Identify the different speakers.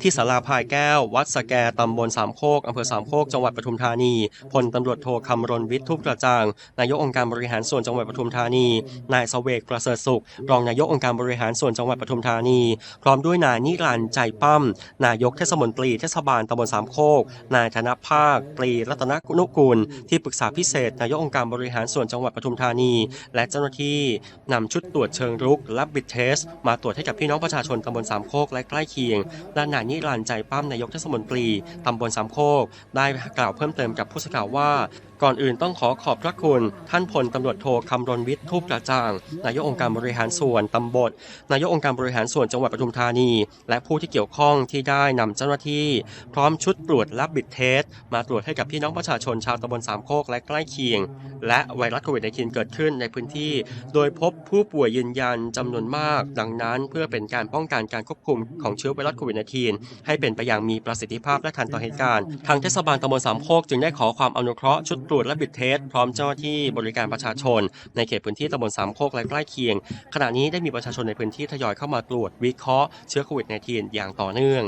Speaker 1: ที่ศาลาพายแก้ว วัดสแกตำบลสามโคกอำเภอสามโคกจังหวัดปทุมธานีพลตำรวจโทคำรณวิทย์ทุกกระจ่างนายกองค์การบริหารส่วนจังหวัดปทุมธานี นายเสวกประเสริฐสุข รองนายกองค์การบริหารส่วนจังหวัดปทุมธานี พร้อมด้วยนายนิรันใจปั้มนายกเทศมนตรีเทศบาลตำบลสามโคก นายธนภาคตรีรัตนนุกูลที่ปรึกษาพิเศษ นายกองค์การบริหารส่วนจังหวัดปทุมธานี และเจ้าหน้าที่นำชุดตรวจเชิงรุกและบิดเทส มาตรวจให้กับพี่น้องประชาชนตำบลสามโคกและใกล้เคียงและนายนิรันใจปั้มนายกเทศมนตรีตำบลสามโคก ได้กล่าวเพิ่มเติมกับผู้สื่อข่าวว่า ก่อนอื่นต้องขอขอบพระคุณ ท่านพลตำรวจโทคำรณวิทย์ทูปกระจ่าง นายกองค์การบริหารส่วนตำบลนายกองค์การบริหารส่วนจังหวัดปทุมธานี และผู้ที่เกี่ยวข้องที่ได้นำเจ้าหน้าที่ พร้อมชุดตรวจและบิดเทส มาตรวจให้กับพี่น้องประชาชนชาวตำบลสามโคกและใกล้เคียง และไวรัสโควิด -19 เกิดขึ้นในพื้นที่ โดยพบผู้ป่วยยืนยันจำนวนมาก ดังนั้นเพื่อเป็นการป้องกันการควบคุมของเชื้อไวรัสโควิด -19 ให้เป็นไปอย่างมีประสิทธิภาพและทันต่อเหตุการณ์ ทางเทศบาลตำบลสามโคกจึงได้ขอความอนุเคราะห์ชุดตรวจและบิดเทส พร้อมเจ้าหน้าที่บริการประชาชน ในเขตพื้นที่ตำบลสามโคกและใกล้เคียง ขณะนี้ได้มีประชาชนในพื้นที่ทยอยเข้ามาตรวจวิเคราะห์เชื้อโควิด -19 อย่างต่อเนื่อง